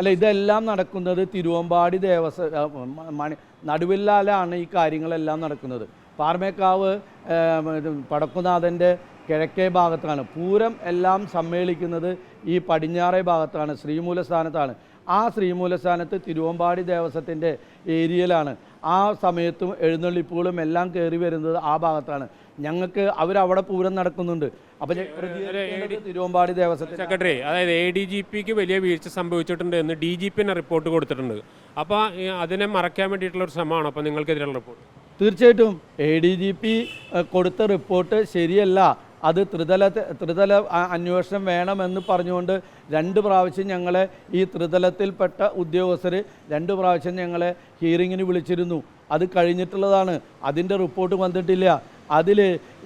അല്ല ഇതെല്ലാം നടക്കുന്നത് തിരുവമ്പാടി ദേവസ്വം നടുവില്ലാലാണ് ഈ കാര്യങ്ങളെല്ലാം നടക്കുന്നത്. പാർമേക്കാവ് ആ, പടക്കുനാഥന്റെ കിഴക്കേ ഭാഗത്താണ്. പൂരം എല്ലാം സമ്മേളിക്കുന്നത് ഈ പടിഞ്ഞാറേ ഭാഗത്താണ് ശ്രീമൂലസ്ഥാനത്താണ്. ആ ശ്രീമൂലസ്ഥാനത്ത് തിരുവമ്പാടി ദേവസ്വത്തിന്റെ ഏരിയയിലാണ്. ആ സമയത്തും എഴുന്നള്ളിപ്പുകളും എല്ലാം കയറി വരുന്നത് ആ ഭാഗത്താണ്. ഞങ്ങൾക്ക് അവരവിടെ പൂരം നടക്കുന്നുണ്ട്. തിരുവമ്പാടി ദേവസ്വം സെക്രട്ടറി അതായത് എ ഡി ജി പിക്ക് വലിയ വീഴ്ച സംഭവിച്ചിട്ടുണ്ട് എന്ന് ഡി ജി പിന്നെ റിപ്പോർട്ട് കൊടുത്തിട്ടുണ്ട്. അപ്പോൾ അതിനെ മറയ്ക്കാൻ വേണ്ടിയിട്ടുള്ള ഒരു ശ്രമമാണ്? അപ്പോൾ നിങ്ങൾക്കെതിരെയുള്ള റിപ്പോർട്ട് തീർച്ചയായിട്ടും എ ഡി ജി പി കൊടുത്ത റിപ്പോർട്ട് ശരിയല്ല. അത് ത്രിതല ത്രിതല അന്വേഷണം വേണമെന്ന് പറഞ്ഞുകൊണ്ട് രണ്ട് പ്രാവശ്യം ഞങ്ങളെ ഈ ത്രിതലത്തിൽപ്പെട്ട ഉദ്യോഗസ്ഥർ രണ്ട് പ്രാവശ്യം ഞങ്ങളെ ഹിയറിങ്ങിന് വിളിച്ചിരുന്നു. അത് കഴിഞ്ഞിട്ടുള്ളതാണ്. അതിന്റെ റിപ്പോർട്ട് വന്നിട്ടില്ല. അതിൽ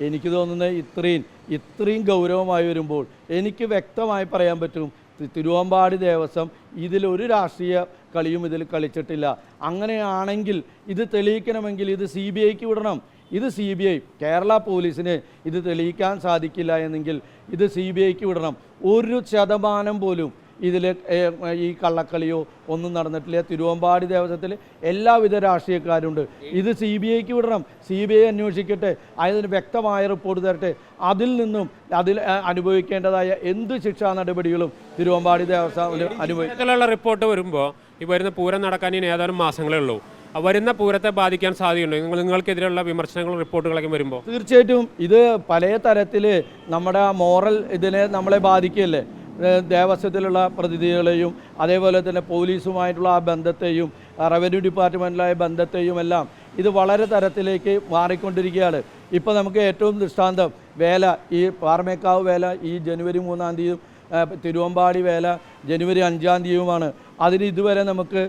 എനിക്ക് തോന്നുന്നത് ഇത്രയും ഇത്രയും ഗൗരവമായി വരുമ്പോൾ എനിക്ക് വ്യക്തമായി പറയാൻ പറ്റും തിരുവമ്പാടി ദേവസ്വം ഇതിലൊരു രാഷ്ട്രീയ കളിയും ഇതിൽ കളിച്ചിട്ടില്ല. അങ്ങനെയാണെങ്കിൽ ഇത് തെളിയിക്കണമെങ്കിൽ ഇത് സി ബി ഐക്ക് വിടണം. ഇത് സി ബി ഐ കേരള പോലീസിന് ഇത് തെളിയിക്കാൻ സാധിക്കില്ല എന്നെങ്കിൽ ഇത് സി ബി ഐക്ക് വിടണം. ഒരു ശതമാനം പോലും ഇതിൽ ഈ കള്ളക്കളിയോ ഒന്നും നടന്നിട്ടില്ല. തിരുവമ്പാടി ദേവസ്വത്തിൽ എല്ലാവിധ രാഷ്ട്രീയക്കാരുണ്ട്. ഇത് സി ബി ഐക്ക് വിടണം. സി ബി ഐ അന്വേഷിക്കട്ടെ. അതിന് വ്യക്തമായ റിപ്പോർട്ട് തരട്ടെ. അതിൽ നിന്നും അതിൽ അനുഭവിക്കേണ്ടതായ എന്ത് ശിക്ഷാ നടപടികളും തിരുവമ്പാടി ദേവസ്വം അനുഭവിക്കാനുള്ള റിപ്പോർട്ട് വരുമ്പോൾ ഈ വരുന്ന പൂരം നടക്കാൻ ഇനി ഏതാനും മാസങ്ങളേ ഉള്ളൂ. വരുന്ന പൂരത്തെ ബാധിക്കാൻ സാധ്യതയുണ്ട്? നിങ്ങൾ നിങ്ങൾക്കെതിരെയുള്ള വിമർശനങ്ങളും റിപ്പോർട്ടുകളൊക്കെ വരുമ്പോൾ തീർച്ചയായിട്ടും ഇത് പല തരത്തിൽ നമ്മുടെ മോറൽ ഇതിനെ നമ്മളെ ബാധിക്കുകയല്ലേ? ദേവസ്വത്തിലുള്ള പ്രതിനിധികളെയും അതേപോലെ തന്നെ പോലീസുമായിട്ടുള്ള ആ ബന്ധത്തെയും റവന്യൂ ഡിപ്പാർട്ട്മെന്റിലായ ബന്ധത്തെയും എല്ലാം ഇത് വളരെ തരത്തിലേക്ക് മാറിക്കൊണ്ടിരിക്കുകയാണ്. ഇപ്പോൾ നമുക്ക് ഏറ്റവും ദൃഷ്ടാന്തം വേല ഈ പാറമേക്കാവ് വേല ഈ ജനുവരി മൂന്നാം തീയതിയും തിരുവമ്പാടി വേല ജനുവരി അഞ്ചാം തീയതിയുമാണ്. അതിന് ഇതുവരെ നമുക്ക്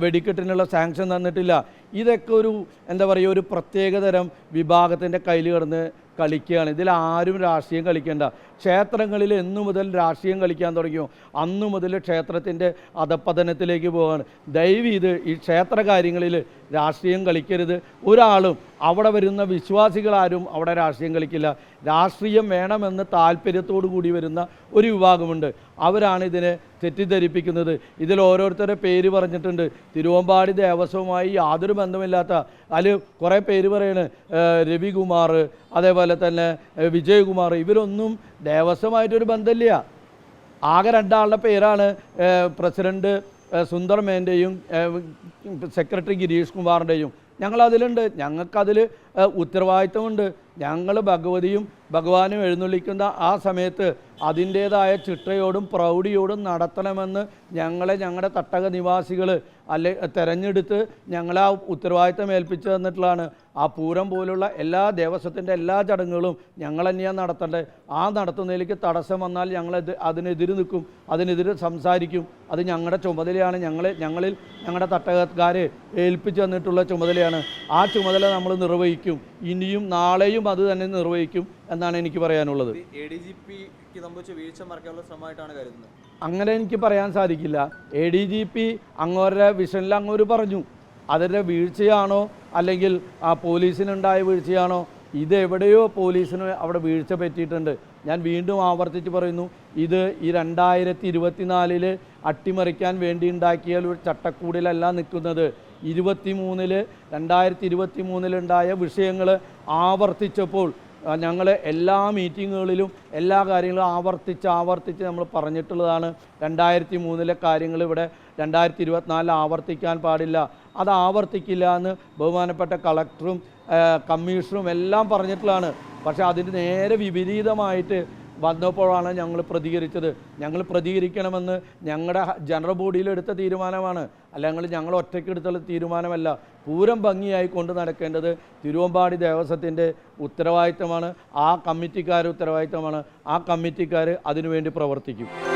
വെടിക്കെട്ടിനുള്ള സാങ്ഷൻ തന്നിട്ടില്ല. ഇതൊക്കെ ഒരു എന്താ പറയുക ഒരു പ്രത്യേകതരം വിഭാഗത്തിന്റെ കയ്യിൽ കിടന്ന് കളിക്കുകയാണ്. ഇതിൽ ആരും രാഷ്ട്രീയം കളിക്കേണ്ട. ക്ഷേത്രങ്ങളിൽ എന്നു മുതൽ രാഷ്ട്രീയം കളിക്കാൻ തുടങ്ങിയോ? അന്നു മുതൽ ക്ഷേത്രത്തിന്റെ അധപ്പതനത്തിലേക്ക് പോവാണ് ദയവ് ഇത് ഈ ക്ഷേത്ര കാര്യങ്ങളിൽ രാഷ്ട്രീയം കളിക്കരുത്. ഒരാളും അവിടെ വരുന്ന വിശ്വാസികളാരും അവിടെ രാഷ്ട്രീയം കളിക്കില്ല. രാഷ്ട്രീയം വേണമെന്ന് താല്പര്യത്തോടു കൂടി വരുന്ന ഒരു വിഭാഗമുണ്ട്. അവരാണ് ഇതിനെ തെറ്റിദ്ധരിപ്പിക്കുന്നത്. ഇതിൽ ഓരോരുത്തരുടെ പേര് പറഞ്ഞിട്ടുണ്ട്. തിരുവമ്പാടി ദേവസ്വവുമായി യാതൊരു ബന്ധമില്ലാത്ത അതിൽ കുറേ പേര് പറയുന്നത് രവികുമാർ അതേപോലെ തന്നെ വിജയകുമാർ. ഇവരൊന്നും ദേവസ്വമായിട്ടൊരു ബന്ധമില്ല. ആകെ രണ്ടാളുടെ പേരാണ് പ്രസിഡന്റ് സുന്ദർ മേന്റെയും സെക്രട്ടറി ഗിരീഷ് കുമാറിന്റെയും ഞങ്ങളതിലുണ്ട്. ഞങ്ങൾക്കതിൽ ഉത്തരവാദിത്തമുണ്ട് ഞങ്ങൾ ഭഗവതിയും ഭഗവാനും എഴുന്നള്ളിക്കുന്ന ആ സമയത്ത് അതിന്റേതായ ചിട്ടയോടും പ്രൗഢിയോടും നടത്തണമെന്ന് ഞങ്ങളെ ഞങ്ങളുടെ തട്ടക നിവാസികൾ അല്ലെ തെരഞ്ഞെടുത്ത് ഞങ്ങളെ ആ ഉത്തരവാദിത്തം ഏൽപ്പിച്ചു തന്നിട്ടുള്ളതാണ്. ആ പൂരം പോലുള്ള എല്ലാ ദേവസ്വത്തിന്റെ എല്ലാ ചടങ്ങുകളും ഞങ്ങൾ തന്നെയാണ് നടത്തേണ്ടത്. ആ നടത്തുന്നതിലേക്ക് തടസ്സം വന്നാൽ ഞങ്ങൾ അതിനെതിരെ നിൽക്കും അതിനെതിരെ സംസാരിക്കും. അത് ഞങ്ങളുടെ ചുമതലയാണ്. ഞങ്ങളെ ഞങ്ങളിൽ ഞങ്ങളുടെ തട്ടകക്കാരെ ഏൽപ്പിച്ചു തന്നിട്ടുള്ള ചുമതലയാണ്. ആ ചുമതല നമ്മൾ നിർവഹിക്കും. ഇനിയും നാളെയും അത് തന്നെ നിർവഹിക്കും. എന്നാണ് എനിക്ക് പറയാനുള്ളത്. അങ്ങനെ എനിക്ക് പറയാൻ സാധിക്കില്ല. എ ഡി ജി പി അങ്ങോരുടെ വിഷനിൽ അങ്ങോര് പറഞ്ഞു. അതിന്റെ വീഴ്ചയാണോ? അല്ലെങ്കിൽ ആ പോലീസിനുണ്ടായ വീഴ്ചയാണോ? ഇത് എവിടെയോ പോലീസിന് അവിടെ വീഴ്ച പറ്റിയിട്ടുണ്ട്. ഞാൻ വീണ്ടും ആവർത്തിച്ച് പറയുന്നു. ഇത് ഈ രണ്ടായിരത്തി ഇരുപത്തിനാലിൽ അട്ടിമറിക്കാൻ വേണ്ടി ഉണ്ടാക്കിയ ഒരു ചട്ടക്കൂടിലല്ല നിൽക്കുന്നത്. ഇരുപത്തി മൂന്നിൽ രണ്ടായിരത്തി ഇരുപത്തി മൂന്നിലുണ്ടായ വിഷയങ്ങൾ ആവർത്തിച്ചപ്പോൾ ഞങ്ങൾ എല്ലാ മീറ്റിങ്ങുകളിലും എല്ലാ കാര്യങ്ങളും ആവർത്തിച്ച് ആവർത്തിച്ച് നമ്മൾ പറഞ്ഞിട്ടുള്ളതാണ്. രണ്ടായിരത്തി മൂന്നിലെ കാര്യങ്ങൾ ഇവിടെ രണ്ടായിരത്തി ഇരുപത്തിനാലിൽ ആവർത്തിക്കാൻ പാടില്ല. അത് ആവർത്തിക്കില്ല എന്ന് ബഹുമാനപ്പെട്ട കളക്ടറും കമ്മീഷണറും എല്ലാം പറഞ്ഞിട്ടുള്ളതാണ്. പക്ഷേ അതിന് നേരെ വിപരീതമായിട്ട് വന്നപ്പോഴാണ് ഞങ്ങൾ പ്രതികരിച്ചത്. ഞങ്ങൾ പ്രതികരിക്കണമെന്ന് ഞങ്ങളുടെ ജനറൽ ബോഡിയിൽ എടുത്ത തീരുമാനമാണ്. അല്ലെങ്കിൽ ഞങ്ങൾ ഒറ്റയ്ക്ക് എടുത്തുള്ള തീരുമാനമല്ല. പൂരം ഭംഗിയായി കൊണ്ട് നടക്കേണ്ടത് തിരുവമ്പാടി ദേവസ്വത്തിന്റെ ഉത്തരവാദിത്തമാണ് ആ കമ്മിറ്റിക്കാർ ഉത്തരവാദിത്തമാണ് ആ കമ്മിറ്റിക്കാർ അതിനുവേണ്ടി പ്രവർത്തിക്കും.